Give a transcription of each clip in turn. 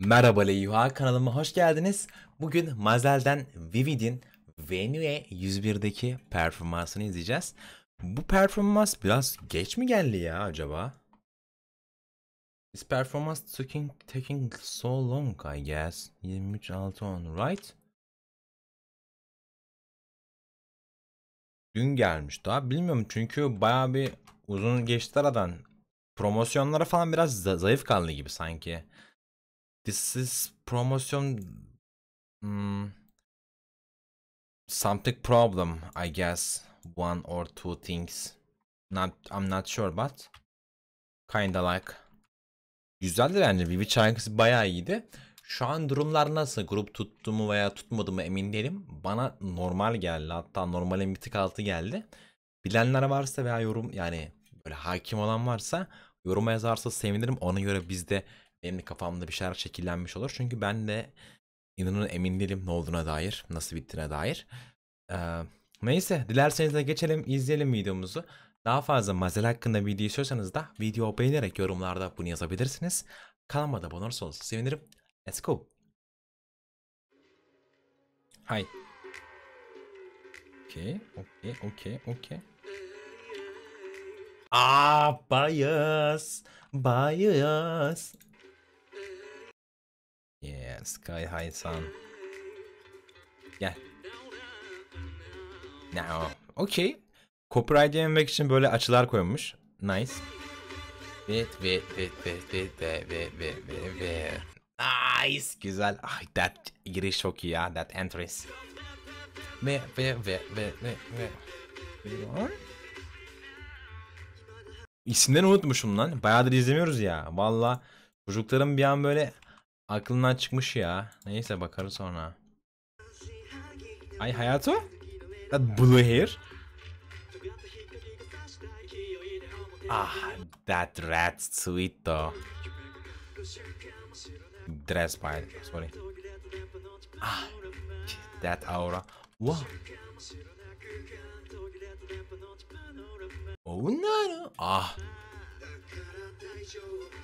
Merhaba Leyva kanalıma hoş geldiniz. Bugün Mazel'den Vivid'in Venue 101'deki performansını izleyeceğiz. Bu performans biraz geç mi geldi ya acaba? This performance taking, taking so long I guess. 23 6 10 right? Dün gelmiş daha bilmiyorum çünkü baya bir uzun geçti aradan. Promosyonlara falan biraz zayıf kaldı gibi sanki. This is promotion mm, something problem I guess one or two things not I'm not sure but kinda like güzeldi bence Vivi şarkısı bayağı iyiydi. Şu an durumlar nasıl? Grup tuttu mu veya tutmadı mı emin değilim. Bana normal geldi. Hatta normalin bir tık altı geldi. Bilenler varsa veya yorum yani böyle hakim olan varsa yoruma yazarsa sevinirim. Ona göre biz de benim kafamda bir şeyler şekillenmiş olur. Çünkü ben de inanın emin değilim ne olduğuna dair, nasıl bittiğine dair. Ee, neyse dilerseniz de geçelim izleyelim videomuzu. Daha fazla Mazel hakkında video istiyorsanız da video beğenerek yorumlarda bunu yazabilirsiniz. Kanalıma da abone olursanız sevinirim. Let's go. Hi. Okay, okay, okay, okay. Ah, bias, bias. Yeah, Sky High Sun. Gel. Now. Okay. Copyright yememek için böyle açılar koymuş. Nice. Wait, wait, wait, wait, wait, wait, wait, wait, wait, wait. Nice. Güzel. Ah, that giriş çok iyi ya. That entrance. Ve, ve, ve, ve, ve, ve. İsimlerini unutmuşum lan. Bayağıdır izlemiyoruz ya. Valla çocukların bir an böyle Aklından çıkmış ya. Neyse bakarız sonra. Ay Hayato? That blue hair? Ah, that rat sweet though. Dress by sorry. Ah, that aura. Wow. Oh no. Ah.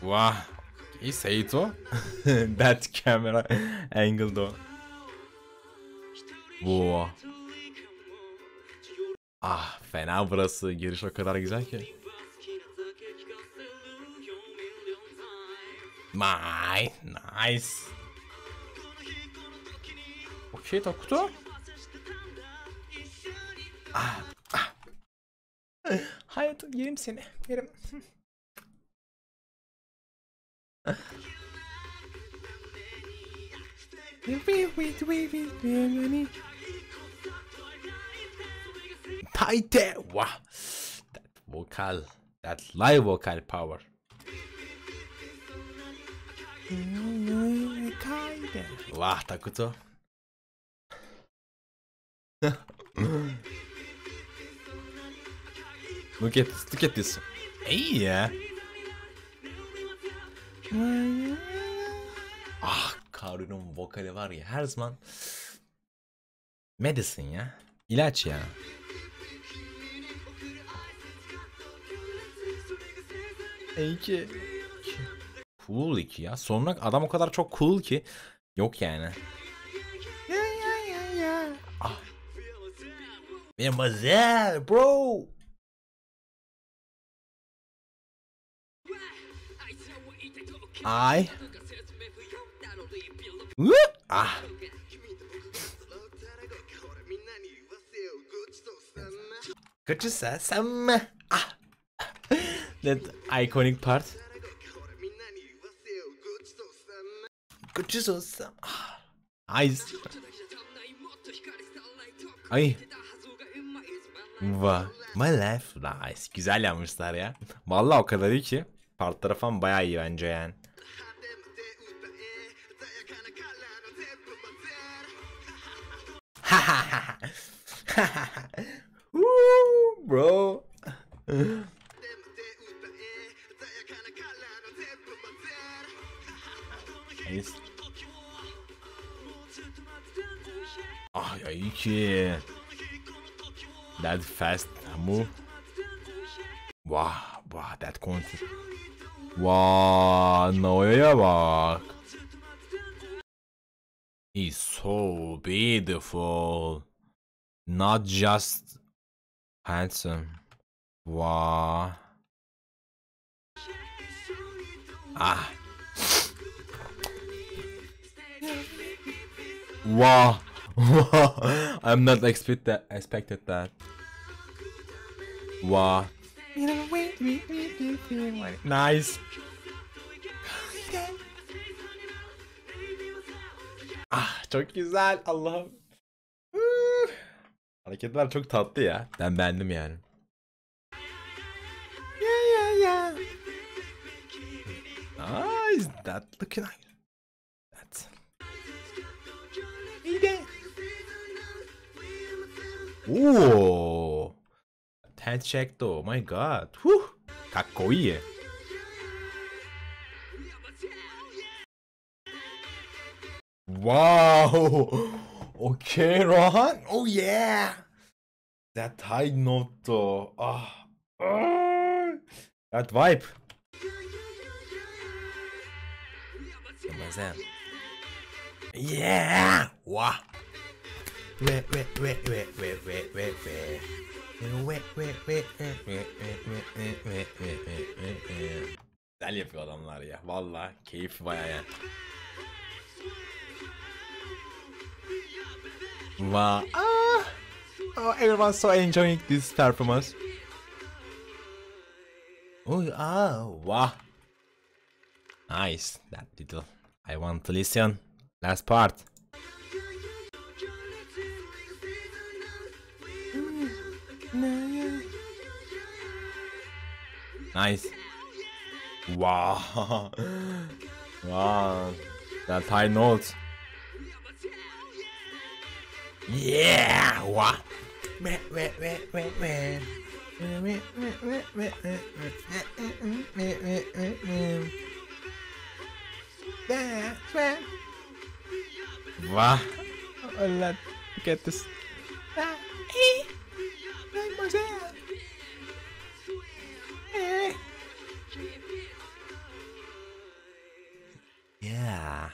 Wow. Hey Seito. That camera angle though. Wow. Ah fena burası. Giriş o kadar güzel ki. My nice. Okey Takuto. Ah, ah. Hayatım yerim seni. Yerim. Taite! Wow! That vocal, that live vocal power. Wow, Takuto. look at this, look at this. Hey, yeah. Ah Karu'nun vokali var ya her zaman medicine ya. İlaç ya. İki. Cool iki ya. Sonra adam o kadar çok cool ki yok yani. Ah. Benim bro. I. Ah. Kaçırsa sen mi? Ah. That iconic part. Kaçırsa. Ah. Ice. Ay. Va. My life nice. Güzel yapmışlar ya. Vallahi o kadar iyi ki. Partları falan bayağı iyi bence yani. Woo, bro. Ah, aí que that fast move. Wow, wow, that country. Wow, no, yeah, bak. he's so beautiful. Not just handsome. Wow. Ah. Wow. I'm not expect that expected that. Wow. Nice. Ah çok güzel Allah'ım. Hareketler çok tatlı ya. Ben beğendim yani. Ya ya ya. Nice. That looking like. That. Oo. Ten check though. My god. Huh. Kakkoiye. Wow. Okey Rohan. Oh yeah. That high note though. Ah. That vibe. Amazing. Yeah. Wow. Wait, wait, wait, wait, wait, wait, wait, wait. Güzel yapıyor adamlar ya. Valla keyif bayağı yani. Wow. Ah. Oh, everyone's so enjoying this performance. Oh, ah, wow. Nice. That little. I want to listen. Last part. Nice. Wow. wow. That high note. Yeah! what? That's What? What? Oh, let get this. Yeah.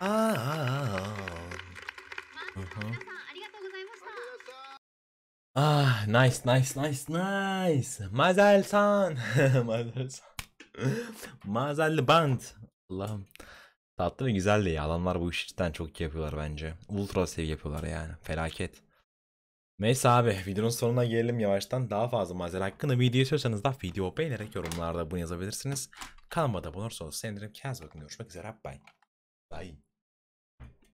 Oh. Ah nice nice nice nice. Mazel san. Mazel san. Mazel band. Allah'ım. Tatlı ve güzeldi ya. Adamlar bu işi cidden çok iyi yapıyorlar bence. Ultra sev yapıyorlar yani. Felaket. Neyse abi videonun sonuna gelelim yavaştan. Daha fazla malzeme hakkında video istiyorsanız da video beğenerek yorumlarda bunu yazabilirsiniz. Kanalıma da abone olursanız sevinirim. Bakın. Görüşmek üzere. Bye. Bye.